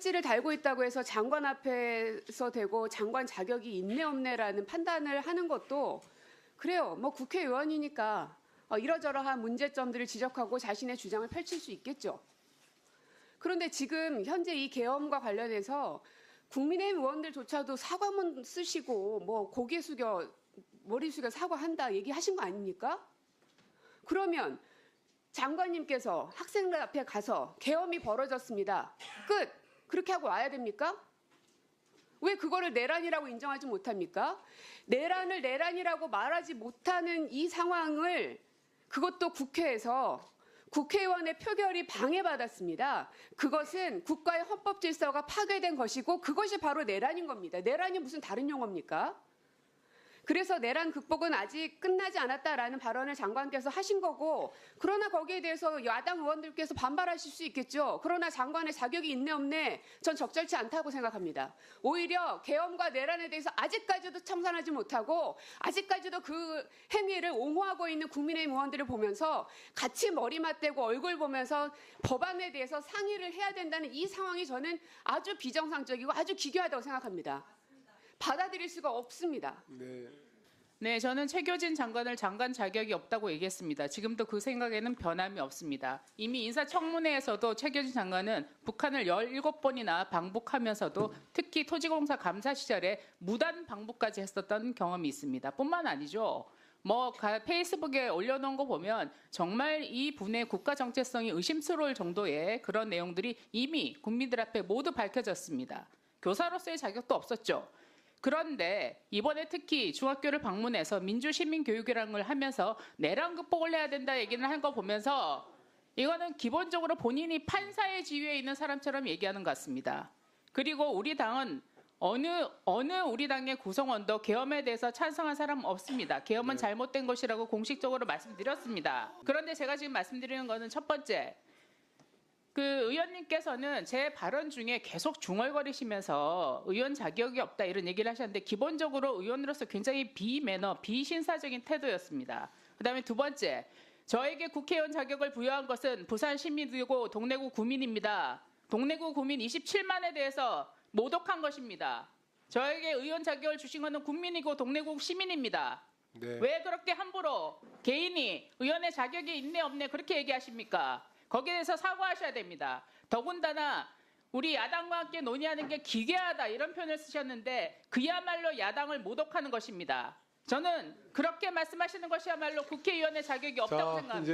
배지를 달고 있다고 해서 장관 앞에서 되고 장관 자격이 있네 없네라는 판단을 하는 것도 그래요. 뭐 국회의원이니까 어, 이러저러한 문제점들을 지적하고 자신의 주장을 펼칠 수 있겠죠. 그런데 지금 현재 이 계엄과 관련해서 국민의힘 의원들조차도 사과문 쓰시고 뭐 고개 숙여 머리 숙여 사과한다 얘기하신 거 아닙니까? 그러면 장관님께서 학생들 앞에 가서 계엄이 벌어졌습니다. 끝. 그렇게 하고 와야 됩니까? 왜 그거를 내란이라고 인정하지 못합니까? 내란을 내란이라고 말하지 못하는 이 상황을 그것도 국회에서 국회의원의 표결이 방해받았습니다. 그것은 국가의 헌법 질서가 파괴된 것이고 그것이 바로 내란인 겁니다. 내란이 무슨 다른 용어입니까? 그래서 내란 극복은 아직 끝나지 않았다라는 발언을 장관께서 하신 거고 그러나 거기에 대해서 야당 의원들께서 반발하실 수 있겠죠. 그러나 장관의 자격이 있네 없네 전 적절치 않다고 생각합니다. 오히려 계엄과 내란에 대해서 아직까지도 청산하지 못하고 아직까지도 그 행위를 옹호하고 있는 국민의힘 의원들을 보면서 같이 머리 맞대고 얼굴 보면서 법안에 대해서 상의를 해야 된다는 이 상황이 저는 아주 비정상적이고 아주 기괴하다고 생각합니다. 받아들일 수가 없습니다. 네. 네, 저는 최교진 장관을 장관 자격이 없다고 얘기했습니다. 지금도 그 생각에는 변함이 없습니다. 이미 인사청문회에서도 최교진 장관은 북한을 17번이나 방북하면서도 특히 토지공사 감사 시절에 무단 방북까지 했었던 경험이 있습니다. 뿐만 아니죠. 뭐 가- 페이스북에 올려놓은 거 보면 정말 이 분의 국가 정체성이 의심스러울 정도의 그런 내용들이 이미 국민들 앞에 모두 밝혀졌습니다. 교사로서의 자격도 없었죠. 그런데 이번에 특히 중학교를 방문해서 민주시민 교육이라는 걸 하면서 내란 극복을 해야 된다 얘기를 한 거 보면서 이거는 기본적으로 본인이 판사의 지위에 있는 사람처럼 얘기하는 것 같습니다. 그리고 우리 당은 어느 어느 우리 당의 구성원도 계엄에 대해서 찬성한 사람 없습니다. 계엄은 네. 잘못된 것이라고 공식적으로 말씀드렸습니다. 그런데 제가 지금 말씀드리는 거는 첫 번째 그 의원님께서는 제 발언 중에 계속 중얼거리시면서 의원 자격이 없다 이런 얘기를 하셨는데 기본적으로 의원으로서 굉장히 비매너, 비신사적인 태도였습니다. 그다음에 두 번째, 저에게 국회의원 자격을 부여한 것은 부산 시민이고 동래구 구민입니다. 동래구 구민 27만에 대해서 모독한 것입니다. 저에게 의원 자격을 주신 것은 국민이고 동래구 시민입니다. 네. 왜 그렇게 함부로 개인이 의원의 자격이 있네 없네 그렇게 얘기하십니까? 거기에 대해서 사과하셔야 됩니다. 더군다나 우리 야당과 함께 논의하는 게 기괴하다 이런 표현을 쓰셨는데 그야말로 야당을 모독하는 것입니다. 저는 그렇게 말씀하시는 것이야말로 국회의원의 자격이 없다고 자, 생각합니다.